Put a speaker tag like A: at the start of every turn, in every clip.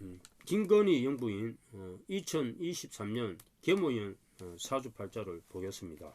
A: 음, 김건희 영부인 어, 2023년 계모연 어, 사주팔자를 보겠습니다.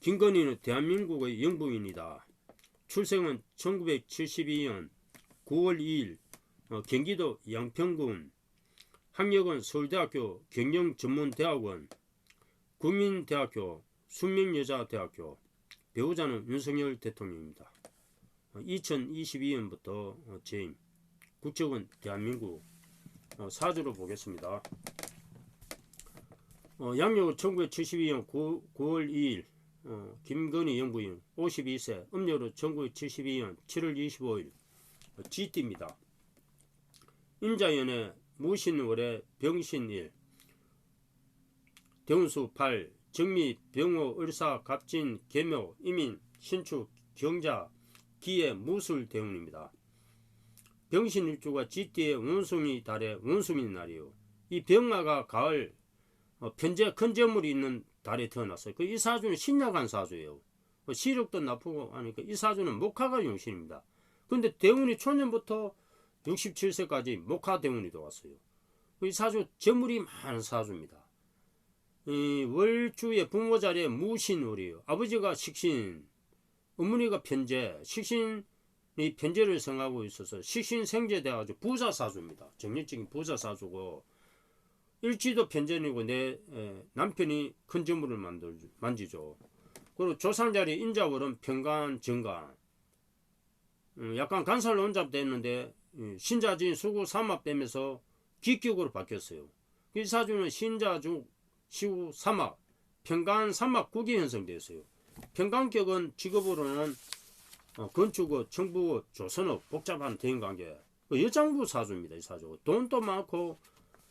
A: 김건희는 대한민국의 영부인이다. 출생은 1972년 9월 2일 어, 경기도 양평군 학력은 서울대학교 경영전문대학원 국민대학교 숙명여자대학교 배우자는 윤석열 대통령입니다. 2022년부터 재임 국적은 대한민국 어, 사주로 보겠습니다. 어, 양력은 1972년 9, 월 2일 어, 김건희 영부인 52세 음력으로 1972년 7월 25일 어, 쥐띠입니다. 임자연의 무신월의 병신일 대운수 8 정미 병호 을사 갑진 계묘 이민 신축 경자 기의 무술 대운입니다. 병신일주가 쥐띠의 원숭이 달의 원숭이 날이요. 이 병마가 가을 어, 편제 큰 재물이 있는 달에 태어났어요. 그 이 사주는 신약한 사주예요. 뭐 시력도 나쁘고 하니까 이 사주는 목화가 용신입니다. 근데 대운이 초년부터 67세까지 목화 대운이 들어왔어요. 이 사주 재물이 많은 사주입니다. 이 월주의 부모 자리에 무신월이에요. 아버지가 식신, 어머니가 편제, 식신 이 편제를 성하고 있어서 식신생제 돼가지고 부자사주입니다. 정력적인 부자사주고 일지도 편전이고 내 에, 남편이 큰 재물을 만들 만지죠. 그리고 조상자리 인자월은 평간 정간 음, 약간 간살 혼잡 됐는데 음, 신자진 수구 삼합되면서 기격으로 바뀌었어요. 이 사주는 신자주 시구 삼합 평간 삼합 국이 형성되었어요. 평간격은 직업으로는 어, 건축업, 정부업, 조선업 복잡한 대인관계 그 여장부 사주입니다. 이 사주 돈도 많고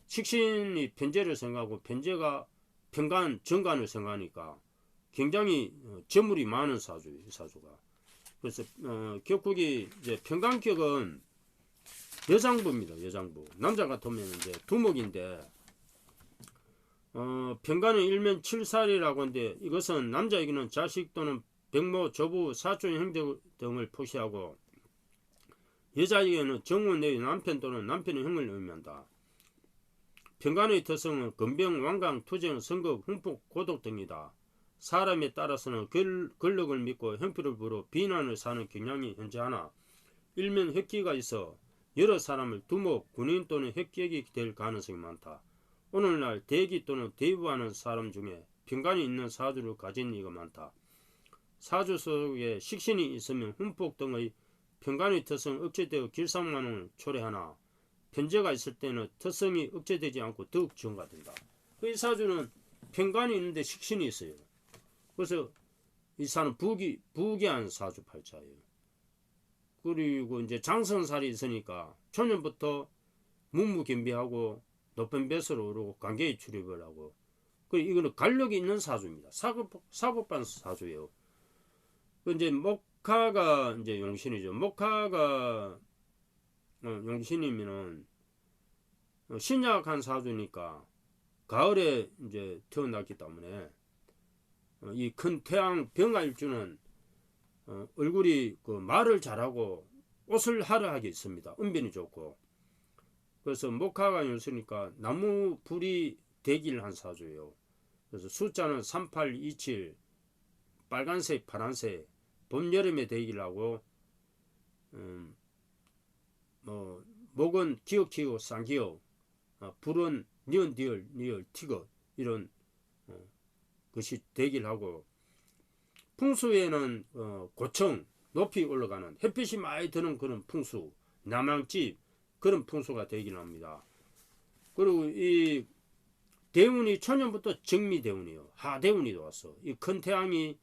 A: 식신이 편제를 생각하고 편제가 평간 정간을 생각하니까 굉장히 어, 재물이 많은 사주예요. 이 사주가. 그래서 어, 격국이 이제 평간격은 여장부입니다. 여장부. 남자 같으면 이제 두목인데 어, 평간은 일면 칠살이라고 하는데 이것은 남자에게는 자식 또는 백모, 조부, 사촌, 형제 등을 표시하고 여자에게는 정원 내의 남편 또는 남편의 형을 의미한다. 평간의 특성은 건병, 완강, 투정, 선거, hun폭, 고독 등이다. 사람에 따라서는 글, 근력을 믿고 형편을 보러 비난을 사는 경향이 현재하나 일면 획기가 있어 여러 사람을 두목, 군인 또는 획격이 될 가능성이 많다. 오늘날 대기 또는 대부하는 사람 중에 평간이 있는 사주를 가진 이가 많다. 사주 속에 식신이 있으면 훈폭 등의 평간의 특성 억제되어 길상만을 초래하나 편제가 있을 때는 특성이 억제되지 않고 더욱 증가된다. 이 사주는 평간이 있는데 식신이 있어요. 그래서 이 사는 부기 부기한 사주 팔자예요. 그리고 이제 장선살이 있으니까 초년부터 묵무겸비하고 높은 뱃으로 오르고 관계에 출입을 하고 그 이거는 간력이 있는 사주입니다. 사급 사급반 사주예요. 그 이제 목화가 이제 용신이죠. 목화가 어, 용신이면은 어, 신약한 사주니까 가을에 이제 태어났기 때문에 어, 이큰 태양 병화일주는 어, 얼굴이 그 말을 잘하고 옷을 화려하게 있습니다. 은변이 좋고 그래서 목화가 용수니까 나무 불이 대기를 한 사주예요. 그래서 숫자는 3827 빨간색 파란색 봄 여름에 하고 음, 뭐 목은 기억 기억 쌍기억 어, 불은 니은 디얼 니얼 티거 이런 어, 것이 대기를 하고 풍수에는 어, 고청 높이 올라가는 햇빛이 많이 드는 그런 풍수 남양집 그런 풍수가 되긴 합니다. 그리고 이 대운이 천년부터 정미대운이요. 하대운이 왔어. 이 큰 태양이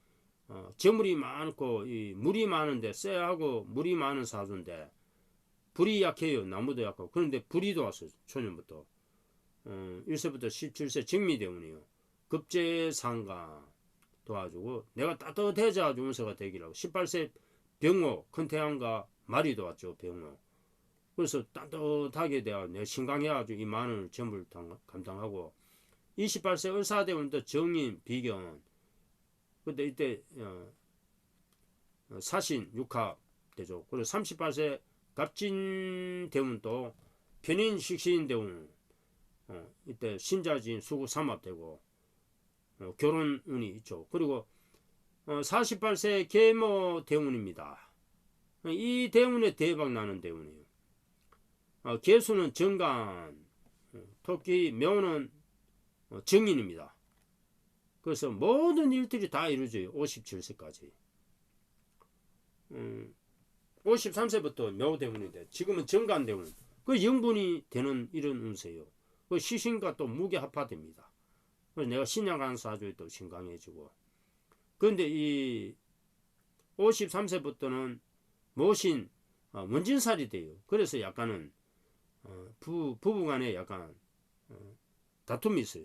A: 어, 재물이 많고 이 물이 많은데 쎄하고 물이 많은 사주인데 불이 약해요. 나무도 약하고. 그런데 불이 들어왔어요. 초년부터. 어, 1세부터 17세 정미대운이요. 급제상가 도와주고 내가 따뜻해져 주면서가 되기라고 18세 병호 큰 태양과 말이 도왔죠. 병호. 그래서 따뜻하게 돼야 내 신강해가지고 이 많은 전부를 감당하고 28세 의사대원도 정인 비견 그때 이때 어, 사신 육합 되죠. 그리고 38세 갑진 대운도 편인 식신 대운 어, 이때 신자진 수구 삼합 되고 어, 결혼 운이 있죠. 그리고 어, 48세 계모 대운입니다. 이 대운에 대박 나는 대운이에요. 어, 개수는 정간, 어, 토끼 묘는 어, 정인입니다. 그래서 모든 일들이 다 이루어져요. 57세까지. 음, 53세부터 묘대운인데 지금은 정간대운. 그 영분이 되는 이런 운세요. 그 시신과 또 무게 합파됩니다. 그래서 내가 신약하는 사주에 또 신강해지고. 그런데 이 53세부터는 모신 어, 원진살이 돼요. 그래서 약간은 어, 부, 부부간에 약간 어, 다툼이 있어요.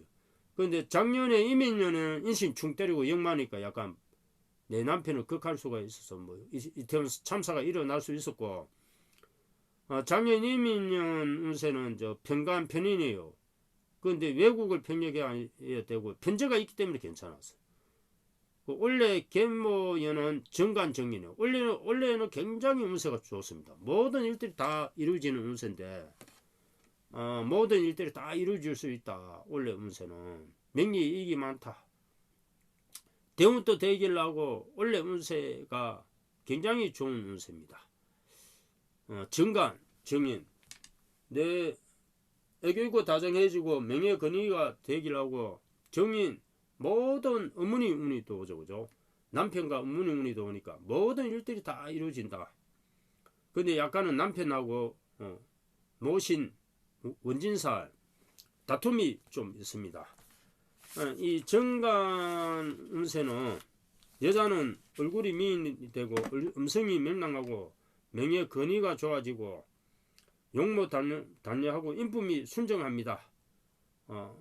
A: 그런데 작년에 이민년은 인신 충 때리고 영마니까 약간 내 남편을 극할 수가 있어서 뭐 이태원 참사가 일어날 수 있었고 어, 작년 이민년 운세는 저 평간 편인이에요. 그런데 외국을 평력해야 되고 편제가 있기 때문에 괜찮았어요. 그 원래 계모연은 정간정인이에요. 원래는, 원래는 굉장히 운세가 좋습니다. 모든 일들이 다 이루어지는 운세인데 어, 모든 일들이 다 이루어질 수 있다. 원래 운세는 명리 이익이 많다. 대운도 대길하고 원래 운세가 굉장히 좋은 운세입니다. 어, 정간, 정인, 내 애교 있고 다정해지고 명예 근위가 되길하고 정인 모든 어머니 운이 또 오죠 그죠 남편과 어머니 운이 또 오니까 모든 일들이 다 이루어진다 근데 약간은 남편하고 어, 모신 원진살 다툼이 좀 있습니다 어, 이 정간 운세는 여자는 얼굴이 미인이 되고 음성이 명랑하고 명예 근위가 좋아지고 용모 단련하고 인품이 순정합니다. 어,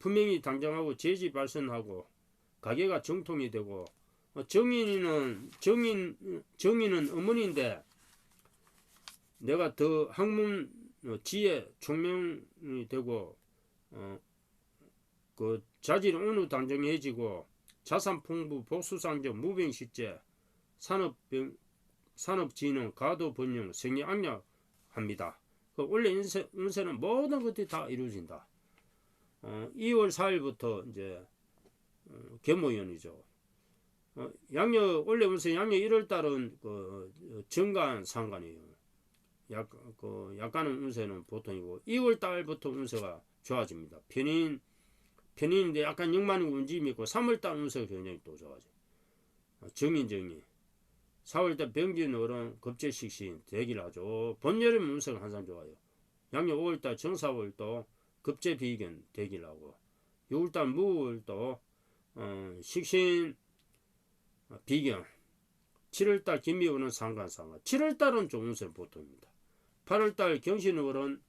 A: 분명히 당장하고 재지 발생하고 가게가 정통이 되고 어, 정인이는 정인 정인은 어머니인데 내가 더 학문 어, 지혜 총명이 되고 어, 그 자질 어느 단정해지고 자산 풍부 복수상적 무병식재 산업병 산업진흥 가도 번영 생리 악력합니다. 그 원래 인세, 운세는 모든 것들이 다 이루어진다. 어, 2월 4일부터 이제 어, 계모연이죠. 어, 양력 원래 운세 양력 1월 달은 그 정간 상관이에요. 약, 그 약간은 운세는 보통이고 2월 달부터 운세가 좋아집니다. 편인 편인인데 약간 영만이 움직임이 있고 3월 달 운세가 굉장히 또 좋아져. 어, 정인 정인. 4월달 병진 어른 급제식신 대기를 하죠. 봄여름 운세가 항상 좋아요. 양력 5월달 정사월도 급제 비견 대기를 하고 6월달 무월도 어, 식신 어, 비견 7월달 김미호는 상관상관 7월달은 좋은 세 보통입니다. 8월달 경신월은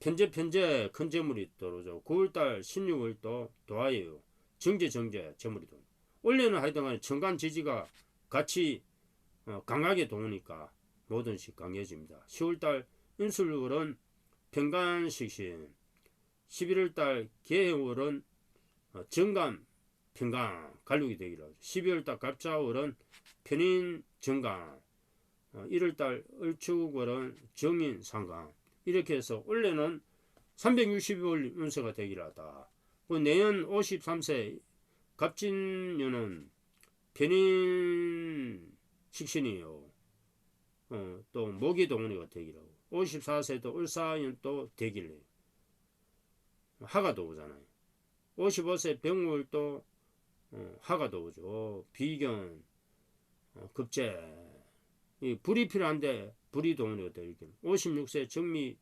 A: 편제 편제 큰 재물이 떨어져 9월달 16월도 도화예요. 정제 정제 재물이 도 원래는 하여튼 청간 지지가 같이 어, 강하게 도우니까 모든 시 강해집니다. 10월달 인술월은 평간식신 11월달 개해월은 어, 정감 평강 갈육이 되기로 하죠. 12월달 갑자월은 편인 정강 1월달 어, 을축월은 정인 상강 이렇게 해서 원래는 360월 운세가 되기로 하다. 그 내년 53세 갑진년은 편인 식신이요. 어, 또 모기 동원이가 되기라고. 54세도 을사연 또 되길래. 하가도 오잖아요. 55세 병월도 어, 하가도 오죠. 비견, 어, 급제. 이 불이 필요한데 불이 동원이가 되길. 56세 정미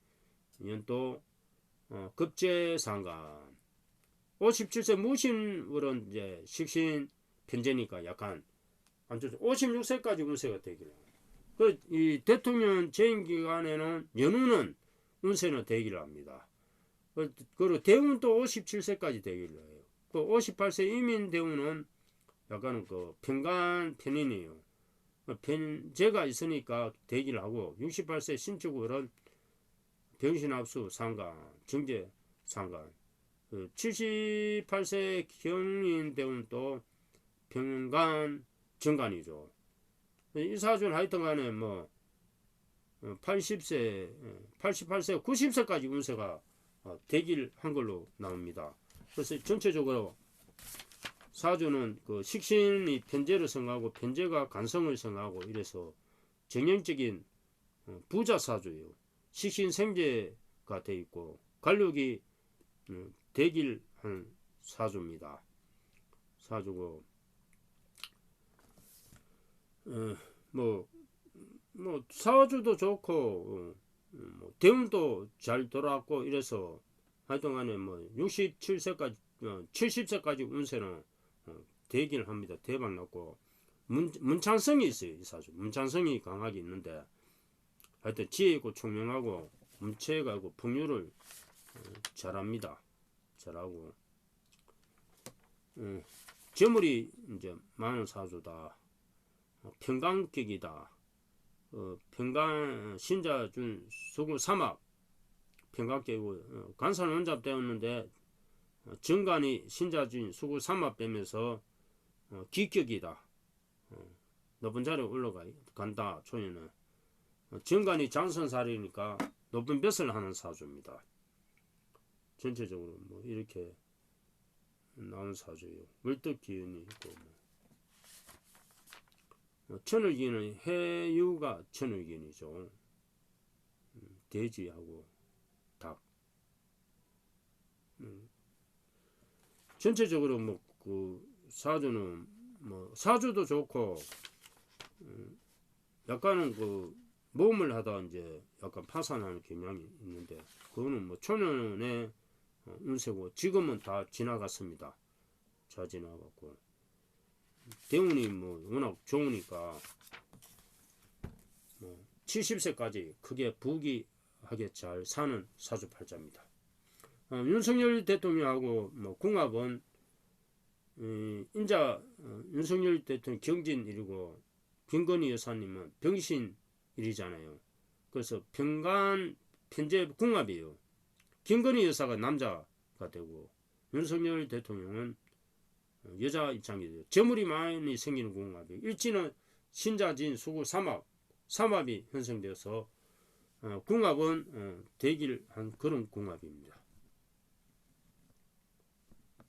A: 연도 어, 급제상관. 57세 무신월은 이제 식신 편제니까 약간 안 좋죠. 56세까지 운세가 되기를. 그, 이 대통령 재임 기간에는 연우는 운세는 되기를 합니다. 그, 그리고 대운은 또 57세까지 되기를 해요. 그 58세 이민 대운은 약간은 그 평간 편인이에요. 편제가 있으니까 되기를 하고 68세 신축월은 병신합수 상관, 정제 상관. 그 78세 경인 대운 또 평간 정관이죠. 이 사주는 하여튼 간에 뭐, 80세, 88세, 90세까지 운세가 어, 되길 한 걸로 나옵니다. 그래서 전체적으로 사주는 그 식신이 편재를 성하고 편재가 간성을 성하고 이래서 정형적인 어, 부자 사주예요. 식신 생재가 돼 있고 관력이 음, 되길 한 사주입니다. 사주고 어, 뭐, 뭐 사주도 좋고 어, 뭐 대운도 잘 돌아왔고 이래서 하여튼간에 뭐 67세까지 어, 70세까지 운세는 어, 되긴 합니다. 대박 났고 문, 문창성이 있어요 이 사주 문창성이 강하게 있는데 하여튼 지혜 있고 총명하고 문체가고 풍류를 어, 잘합니다. 잘하고 어, 재물이 이제 많은 사주다. 어, 평강격이다. 어, 평강 신자준 수구 삼합 평강격이고 어, 간산 원잡 되었는데 어, 정관이 신자준 수구 삼합 되면서 어, 기격이다. 어, 높은 자리에 올라가 간다. 초연은 어, 정관이 장선살이니까 높은 벼슬 하는 사주입니다. 전체적으로 뭐 이렇게 나온 사주예요. 월덕 기운이 있고 뭐. 어, 천을기는 해유가 천을기이죠. 음, 돼지하고 닭. 음. 전체적으로 뭐그 사주는 뭐 사주도 좋고 음, 약간은 그 모험을 하다 이제 약간 파산하는 경향이 있는데 그거는 뭐 초년의 어, 운세고 지금은 다 지나갔습니다. 다 지나갔고 대운이 뭐 워낙 좋으니까 뭐 70세까지 크게 부귀하게 잘 사는 사주팔자입니다. 어, 윤석열 대통령하고 뭐 궁합은 음, 인자 어, 윤석열 대통령 경진일이고 김건희 여사님은 병신일이잖아요. 그래서 평간 편제 궁합이에요. 김건희 여사가 남자가 되고 윤석열 대통령은 여자 입장이 돼요. 재물이 많이 생기는 궁합이 일지는 신자진 수구 삼합 삼합이 형성되어서 어, 궁합은 어, 대기를 한 그런 궁합입니다.